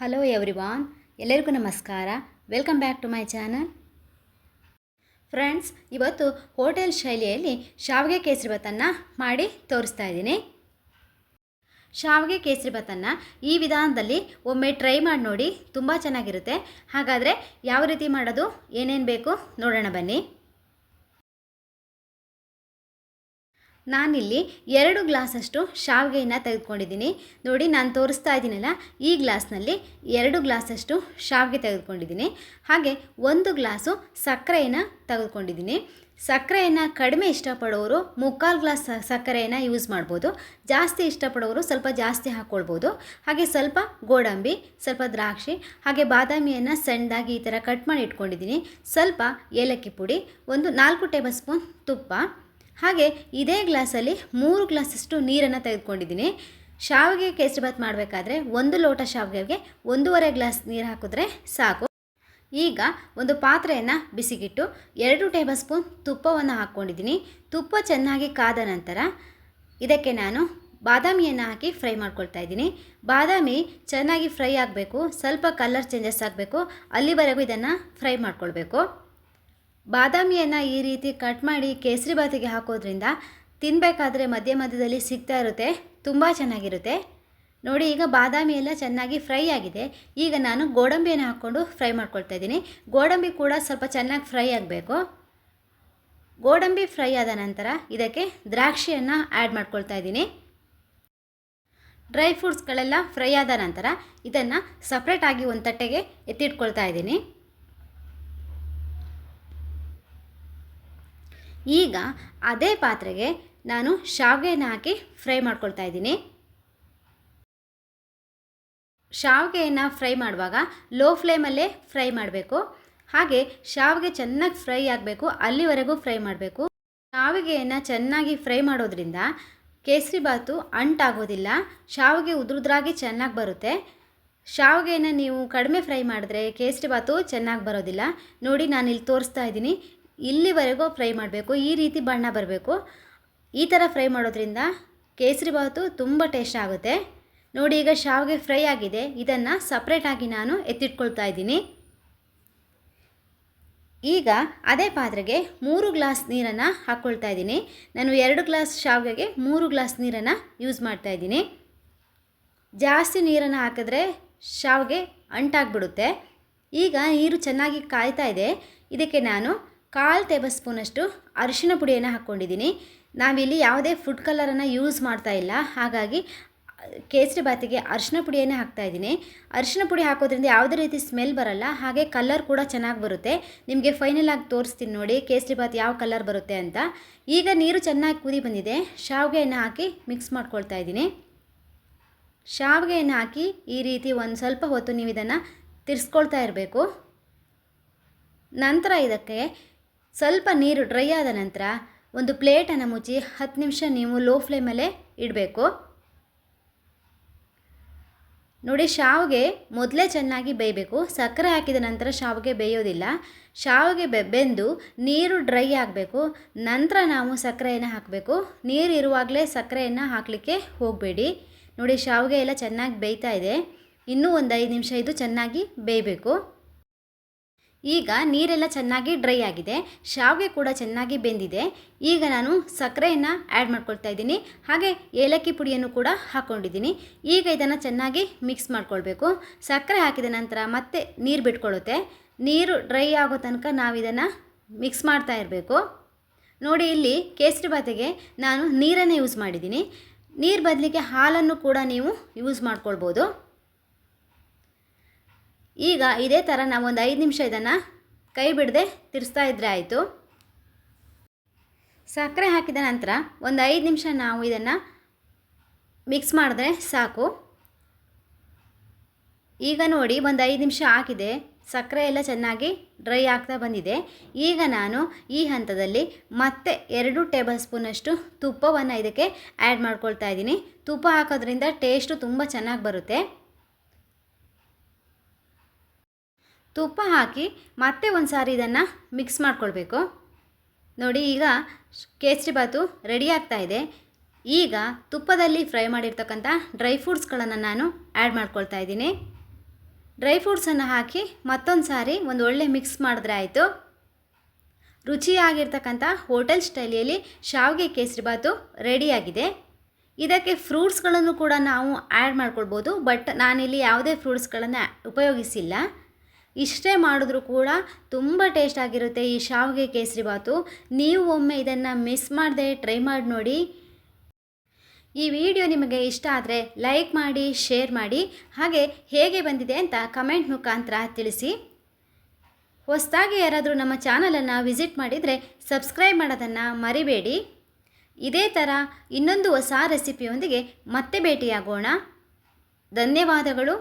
Hello everyone ಎಲ್ಲರಿಗೂ ನಮಸ್ಕಾರ. Welcome back to my channel friends ಇವತ್ತು ಹೋಟೆಲ್ ಶೈಲಿಯಲ್ಲಿ ಶಾವಿಗೆ ಕೇಸರಿಬಾತನ್ನು ಮಾಡಿ ತೋರಿಸ್ತಾ ಇದ್ದೀನಿ. ಶಾವಿಗೆ ಕೇಸರಿಬಾತನ್ನು ಈ ವಿಧಾನದಲ್ಲಿ ಒಮ್ಮೆ ಟ್ರೈ ಮಾಡಿ ನೋಡಿ ತುಂಬ ಚೆನ್ನಾಗಿರುತ್ತೆ. ಹಾಗಾದರೆ ಯಾವ ರೀತಿ ಮಾಡೋದು, ಏನೇನು ಬೇಕು ನೋಡೋಣ ಬನ್ನಿ. ನಾನಿಲ್ಲಿ ಎರಡು ಗ್ಲಾಸಷ್ಟು ಶಾವಿಗೆಯನ್ನು ತೆಗೆದುಕೊಂಡಿದ್ದೀನಿ. ನೋಡಿ, ನಾನು ತೋರಿಸ್ತಾ ಇದ್ದೀನಲ್ಲ, ಈ ಗ್ಲಾಸ್ನಲ್ಲಿ ಎರಡು ಗ್ಲಾಸಷ್ಟು ಶಾವಿಗೆ ತೆಗೆದುಕೊಂಡಿದ್ದೀನಿ. ಹಾಗೆ ಒಂದು ಗ್ಲಾಸು ಸಕ್ಕರೆಯನ್ನು ತೆಗೆದುಕೊಂಡಿದ್ದೀನಿ. ಸಕ್ಕರೆಯನ್ನು ಕಡಿಮೆ ಇಷ್ಟಪಡೋರು ಮುಕ್ಕಾಲು ಗ್ಲಾಸ್ ಸಕ್ಕರೆಯನ್ನು ಯೂಸ್ ಮಾಡ್ಬೋದು. ಜಾಸ್ತಿ ಇಷ್ಟಪಡೋರು ಸ್ವಲ್ಪ ಜಾಸ್ತಿ ಹಾಕ್ಕೊಳ್ಬೋದು. ಹಾಗೆ ಸ್ವಲ್ಪ ಗೋಡಂಬಿ, ಸ್ವಲ್ಪ ದ್ರಾಕ್ಷಿ, ಹಾಗೆ ಬಾದಾಮಿಯನ್ನು ಸಣ್ಣದಾಗಿ ಈ ಥರ ಕಟ್ ಮಾಡಿ ಇಟ್ಕೊಂಡಿದ್ದೀನಿ. ಸ್ವಲ್ಪ ಏಲಕ್ಕಿ ಪುಡಿ, ಒಂದು ನಾಲ್ಕು ಟೇಬಲ್ ಸ್ಪೂನ್ ತುಪ್ಪ ಹಾಗೆ ಇದೇ ಗ್ಲಾಸಲ್ಲಿ ಮೂರು ಗ್ಲಾಸಷ್ಟು ನೀರನ್ನು ತೆಗೆದುಕೊಂಡಿದ್ದೀನಿ. ಶಾವಿಗೆ ಕೇಸರಿಬಾತ್ ಮಾಡಬೇಕಾದ್ರೆ ಒಂದು ಲೋಟ ಶಾವಿಗೆಗೆ ಒಂದೂವರೆ ಗ್ಲಾಸ್ ನೀರು ಹಾಕಿದ್ರೆ ಸಾಕು. ಈಗ ಒಂದು ಪಾತ್ರೆಯನ್ನು ಬಿಸಿಗಿಟ್ಟು ಎರಡು ಟೇಬಲ್ ಸ್ಪೂನ್ ತುಪ್ಪವನ್ನು ಹಾಕ್ಕೊಂಡಿದ್ದೀನಿ. ತುಪ್ಪ ಚೆನ್ನಾಗಿ ಕಾದ ನಂತರ ಇದಕ್ಕೆ ನಾನು ಬಾದಾಮಿಯನ್ನು ಹಾಕಿ ಫ್ರೈ ಮಾಡ್ಕೊಳ್ತಾ ಇದ್ದೀನಿ. ಬಾದಾಮಿ ಚೆನ್ನಾಗಿ ಫ್ರೈ ಆಗಬೇಕು, ಸ್ವಲ್ಪ ಕಲರ್ ಚೇಂಜಸ್ ಆಗಬೇಕು, ಅಲ್ಲಿವರೆಗೂ ಇದನ್ನು ಫ್ರೈ ಮಾಡ್ಕೊಳ್ಬೇಕು. ಬಾದಾಮಿಯನ್ನು ಈ ರೀತಿ ಕಟ್ ಮಾಡಿ ಕೇಸರಿ ಬಾತಿಗೆ ಹಾಕೋದ್ರಿಂದ ತಿನ್ನಬೇಕಾದ್ರೆ ಮಧ್ಯ ಮಧ್ಯದಲ್ಲಿ ಸಿಗ್ತಾ ಇರುತ್ತೆ, ತುಂಬ ಚೆನ್ನಾಗಿರುತ್ತೆ. ನೋಡಿ, ಈಗ ಬಾದಾಮಿ ಎಲ್ಲ ಚೆನ್ನಾಗಿ ಫ್ರೈ ಆಗಿದೆ. ಈಗ ನಾನು ಗೋಡಂಬಿಯನ್ನು ಹಾಕ್ಕೊಂಡು ಫ್ರೈ ಮಾಡ್ಕೊಳ್ತಾ ಇದ್ದೀನಿ. ಗೋಡಂಬಿ ಕೂಡ ಸ್ವಲ್ಪ ಚೆನ್ನಾಗಿ ಫ್ರೈ ಆಗಬೇಕು. ಗೋಡಂಬಿ ಫ್ರೈ ಆದ ನಂತರ ಇದಕ್ಕೆ ದ್ರಾಕ್ಷಿಯನ್ನು ಆ್ಯಡ್ ಮಾಡ್ಕೊಳ್ತಾ ಇದ್ದೀನಿ. ಡ್ರೈ ಫ್ರೂಟ್ಸ್ಗಳೆಲ್ಲ ಫ್ರೈ ಆದ ನಂತರ ಇದನ್ನು ಸಪ್ರೇಟಾಗಿ ಒಂದು ತಟ್ಟೆಗೆ ಎತ್ತಿಟ್ಕೊಳ್ತಾ ಇದ್ದೀನಿ. ಈಗ ಅದೇ ಪಾತ್ರೆಗೆ ನಾನು ಶಾವಿಗೆನ ಹಾಕಿ ಫ್ರೈ ಮಾಡ್ಕೊಳ್ತಾ ಇದ್ದೀನಿ. ಶಾವಿಗೆಯನ್ನು ಫ್ರೈ ಮಾಡುವಾಗ ಲೋ ಫ್ಲೇಮಲ್ಲೇ ಫ್ರೈ ಮಾಡಬೇಕು. ಹಾಗೆ ಶಾವಿಗೆ ಚೆನ್ನಾಗಿ ಫ್ರೈ ಆಗಬೇಕು, ಅಲ್ಲಿವರೆಗೂ ಫ್ರೈ ಮಾಡಬೇಕು. ಶಾವಿಗೆಯನ್ನು ಚೆನ್ನಾಗಿ ಫ್ರೈ ಮಾಡೋದ್ರಿಂದ ಕೇಸರಿ ಬಾತು ಅಂಟಾಗೋದಿಲ್ಲ, ಶಾವಿಗೆ ಉದುರುದ್ರಾಗಿ ಚೆನ್ನಾಗಿ ಬರುತ್ತೆ. ಶಾವಿಗೆಯನ್ನು ನೀವು ಕಡಿಮೆ ಫ್ರೈ ಮಾಡಿದ್ರೆ ಕೇಸರಿ ಬಾತು ಚೆನ್ನಾಗಿ ಬರೋದಿಲ್ಲ. ನೋಡಿ ನಾನು ಇಲ್ಲಿ ತೋರಿಸ್ತಾ ಇದ್ದೀನಿ. ಇಲ್ಲಿವರೆಗೂ ಫ್ರೈ ಮಾಡಬೇಕು. ಈ ರೀತಿ ಬಣ್ಣ ಬರಬೇಕು. ಈ ಥರ ಫ್ರೈ ಮಾಡೋದ್ರಿಂದ ಕೇಸರಿ ಬಾತು ತುಂಬ ಟೇಸ್ಟ್ ಆಗುತ್ತೆ. ನೋಡಿ, ಈಗ ಶಾವಿಗೆ ಫ್ರೈ ಆಗಿದೆ. ಇದನ್ನು ಸಪ್ರೇಟಾಗಿ ನಾನು ಎತ್ತಿಟ್ಕೊಳ್ತಾ ಇದ್ದೀನಿ. ಈಗ ಅದೇ ಪಾತ್ರೆಗೆ ಮೂರು ಗ್ಲಾಸ್ ನೀರನ್ನು ಹಾಕ್ಕೊಳ್ತಾ ಇದ್ದೀನಿ. ನಾನು ಎರಡು ಗ್ಲಾಸ್ ಶಾವಿಗೆಗೆ ಮೂರು ಗ್ಲಾಸ್ ನೀರನ್ನು ಯೂಸ್ ಮಾಡ್ತಾ ಇದ್ದೀನಿ. ಜಾಸ್ತಿ ನೀರನ್ನು ಹಾಕಿದ್ರೆ ಶಾವಿಗೆ ಅಂಟಾಗ್ಬಿಡುತ್ತೆ. ಈಗ ನೀರು ಚೆನ್ನಾಗಿ ಕಾಯ್ತಾ ಇದೆ. ಇದಕ್ಕೆ ನಾನು ಕಾಲು ಟೇಬಲ್ ಸ್ಪೂನಷ್ಟು ಅರಿಶಿನ ಪುಡಿಯನ್ನು ಹಾಕ್ಕೊಂಡಿದ್ದೀನಿ. ನಾವಿಲ್ಲಿ ಯಾವುದೇ ಫುಡ್ ಕಲರನ್ನು ಯೂಸ್ ಮಾಡ್ತಾ ಇಲ್ಲ. ಹಾಗಾಗಿ ಕೇಸರಿ ಬಾತಿಗೆ ಅರಿಶಿನ ಪುಡಿಯನ್ನು ಹಾಕ್ತಾ ಇದ್ದೀನಿ. ಅರಿಶಿನ ಪುಡಿ ಹಾಕೋದ್ರಿಂದ ಯಾವುದೇ ರೀತಿ ಸ್ಮೆಲ್ ಬರಲ್ಲ. ಹಾಗೆ ಕಲರ್ ಕೂಡ ಚೆನ್ನಾಗಿ ಬರುತ್ತೆ. ನಿಮಗೆ ಫೈನಲ್ ಆಗಿ ತೋರಿಸ್ತೀನಿ ನೋಡಿ ಕೇಸರಿ ಬಾತ್ ಯಾವ ಕಲರ್ ಬರುತ್ತೆ ಅಂತ. ಈಗ ನೀರು ಚೆನ್ನಾಗಿ ಕುದಿ ಬಂದಿದೆ. ಶಾವಿಗೆಯನ್ನು ಹಾಕಿ ಮಿಕ್ಸ್ ಮಾಡ್ಕೊಳ್ತಾ ಇದ್ದೀನಿ. ಶಾವಿಗೆಯನ್ನು ಹಾಕಿ ಈ ರೀತಿ ಒಂದು ಸ್ವಲ್ಪ ಹೊತ್ತು ನೀವು ಇದನ್ನು ತಿರ್ಸ್ಕೊಳ್ತಾ ಇರಬೇಕು. ನಂತರ ಇದಕ್ಕೆ ಸ್ವಲ್ಪ ನೀರು ಡ್ರೈ ಆದ ನಂತರ ಒಂದು ಪ್ಲೇಟನ್ನು ಮುಚ್ಚಿ ಹತ್ತು ನಿಮಿಷ ನೀವು ಲೋ ಫ್ಲೇಮಲ್ಲೇ ಇಡಬೇಕು. ನೋಡಿ, ಶಾವಿಗೆ ಮೊದಲೇ ಚೆನ್ನಾಗಿ ಬೇಯಬೇಕು. ಸಕ್ಕರೆ ಹಾಕಿದ ನಂತರ ಶಾವಿಗೆ ಬೇಯೋದಿಲ್ಲ. ಶಾವಿಗೆ ಬೆಂದು ನೀರು ಡ್ರೈ ಆಗಬೇಕು. ನಂತರ ನಾವು ಸಕ್ಕರೆಯನ್ನು ಹಾಕಬೇಕು. ನೀರು ಇರುವಾಗಲೇ ಸಕ್ಕರೆಯನ್ನು ಹಾಕಲಿಕ್ಕೆ ಹೋಗಬೇಡಿ. ನೋಡಿ, ಶಾವಿಗೆ ಎಲ್ಲ ಚೆನ್ನಾಗಿ ಬೇಯ್ತಾ ಇದೆ. ಇನ್ನೂ ಒಂದು ಐದು ನಿಮಿಷ ಇದು ಚೆನ್ನಾಗಿ ಬೇಯಬೇಕು. ಈಗ ನೀರೆಲ್ಲ ಚೆನ್ನಾಗಿ ಡ್ರೈ ಆಗಿದೆ, ಶಾವಿಗೆ ಕೂಡ ಚೆನ್ನಾಗಿ ಬೆಂದಿದೆ. ಈಗ ನಾನು ಸಕ್ಕರೆಯನ್ನು ಆ್ಯಡ್ ಮಾಡ್ಕೊಳ್ತಾ ಇದ್ದೀನಿ, ಹಾಗೆ ಏಲಕ್ಕಿ ಪುಡಿಯನ್ನು ಕೂಡ ಹಾಕ್ಕೊಂಡಿದ್ದೀನಿ ಈಗ ಇದನ್ನು ಚೆನ್ನಾಗಿ ಮಿಕ್ಸ್ ಮಾಡ್ಕೊಳ್ಬೇಕು. ಸಕ್ಕರೆ ಹಾಕಿದ ನಂತರ ಮತ್ತೆ ನೀರು ಬಿಟ್ಕೊಳ್ಳುತ್ತೆ ನೀರು ಡ್ರೈ ಆಗೋ ತನಕ ನಾವು ಇದನ್ನು ಮಿಕ್ಸ್ ಮಾಡ್ತಾ ಇರಬೇಕು. ನೋಡಿ ಇಲ್ಲಿ ಕೇಸರಿ ಬಾತಿಗೆ ನಾನು ನೀರನ್ನು ಯೂಸ್ ಮಾಡಿದ್ದೀನಿ. ನೀರು ಬದಲಿಗೆ ಹಾಲನ್ನು ಕೂಡ ನೀವು ಯೂಸ್ ಮಾಡ್ಕೊಳ್ಬೋದು. ಈಗ ಇದೇ ಥರ ನಾವು ಒಂದು ಐದು ನಿಮಿಷ ಇದನ್ನು ಕೈ ಬಿಡದೆ ತಿರ್ಸ್ತಾ ಇದ್ದರೆ ಆಯಿತು. ಸಕ್ಕರೆ ಹಾಕಿದ ನಂತರ ಒಂದು ಐದು ನಿಮಿಷ ನಾವು ಇದನ್ನು ಮಿಕ್ಸ್ ಮಾಡಿದ್ರೆ ಸಾಕು. ಈಗ ನೋಡಿ ಒಂದು ಐದು ನಿಮಿಷ ಹಾಕಿದೆ ಸಕ್ಕರೆ ಎಲ್ಲ ಚೆನ್ನಾಗಿ ಡ್ರೈ ಆಗ್ತಾ ಬಂದಿದೆ. ಈಗ ನಾನು ಈ ಹಂತದಲ್ಲಿ ಮತ್ತೆ ಎರಡು ಟೇಬಲ್ ಸ್ಪೂನಷ್ಟು ತುಪ್ಪವನ್ನು ಇದಕ್ಕೆ ಆ್ಯಡ್ ಮಾಡ್ಕೊಳ್ತಾ ಇದ್ದೀನಿ. ತುಪ್ಪ ಹಾಕೋದ್ರಿಂದ ಟೇಸ್ಟು ತುಂಬ ಚೆನ್ನಾಗಿ ಬರುತ್ತೆ. ತುಪ್ಪ ಹಾಕಿ ಮತ್ತೆ ಒಂದು ಸಾರಿ ಇದನ್ನು ಮಿಕ್ಸ್ ಮಾಡ್ಕೊಳ್ಬೇಕು. ನೋಡಿ, ಈಗ ಕೇಸರಿ ಬಾತು ರೆಡಿ ಆಗ್ತಾ ಇದೆ. ಈಗ ತುಪ್ಪದಲ್ಲಿ ಫ್ರೈ ಮಾಡಿರ್ತಕ್ಕಂಥ ಡ್ರೈ ಫ್ರೂಟ್ಸ್ಗಳನ್ನು ನಾನು ಆ್ಯಡ್ ಮಾಡ್ಕೊಳ್ತಾ ಇದ್ದೀನಿ. ಡ್ರೈ ಫ್ರೂಟ್ಸನ್ನು ಹಾಕಿ ಮತ್ತೊಂದು ಸಾರಿ ಒಂದು ಒಳ್ಳೆ ಮಿಕ್ಸ್ ಮಾಡಿದ್ರೆ ಆಯಿತು. ರುಚಿಯಾಗಿರ್ತಕ್ಕಂಥ ಹೋಟೆಲ್ ಸ್ಟೈಲಿಯಲ್ಲಿ ಶಾವಿಗೆ ಕೇಸರಿಬಾತು ರೆಡಿಯಾಗಿದೆ ಇದಕ್ಕೆ ಫ್ರೂಟ್ಸ್ಗಳನ್ನು ಕೂಡ ನಾವು ಆ್ಯಡ್ ಮಾಡ್ಕೊಳ್ಬೋದು ಬಟ್ ನಾನಿಲ್ಲಿ ಯಾವುದೇ ಫ್ರೂಟ್ಸ್ಗಳನ್ನು ಉಪಯೋಗಿಸಿಲ್ಲ. ಇಷ್ಟೇ ಮಾಡಿದ್ರೂ ಕೂಡ ತುಂಬ ಟೇಸ್ಟ್ ಆಗಿರುತ್ತೆ ಈ ಶಾವಿಗೆ ಕೇಸರಿ ಬಾತು. ನೀವು ಒಮ್ಮೆ ಇದನ್ನು ಮಿಸ್ ಮಾಡದೆ ಟ್ರೈ ಮಾಡಿ ನೋಡಿ. ಈ ವಿಡಿಯೋ ನಿಮಗೆ ಇಷ್ಟ ಆದರೆ ಲೈಕ್ ಮಾಡಿ, ಶೇರ್ ಮಾಡಿ, ಹಾಗೆ ಹೇಗೆ ಬಂದಿದೆ ಅಂತ ಕಮೆಂಟ್ ಮುಖಾಂತರ ತಿಳಿಸಿ. ಹೊಸದಾಗಿ ಯಾರಾದರೂ ನಮ್ಮ ಚಾನಲನ್ನು ವಿಸಿಟ್ ಮಾಡಿದರೆ ಸಬ್ಸ್ಕ್ರೈಬ್ ಮಾಡೋದನ್ನು ಮರಿಬೇಡಿ. ಇದೇ ಥರ ಇನ್ನೊಂದು ಹೊಸ ರೆಸಿಪಿಯೊಂದಿಗೆ ಮತ್ತೆ ಭೇಟಿಯಾಗೋಣ. ಧನ್ಯವಾದಗಳು.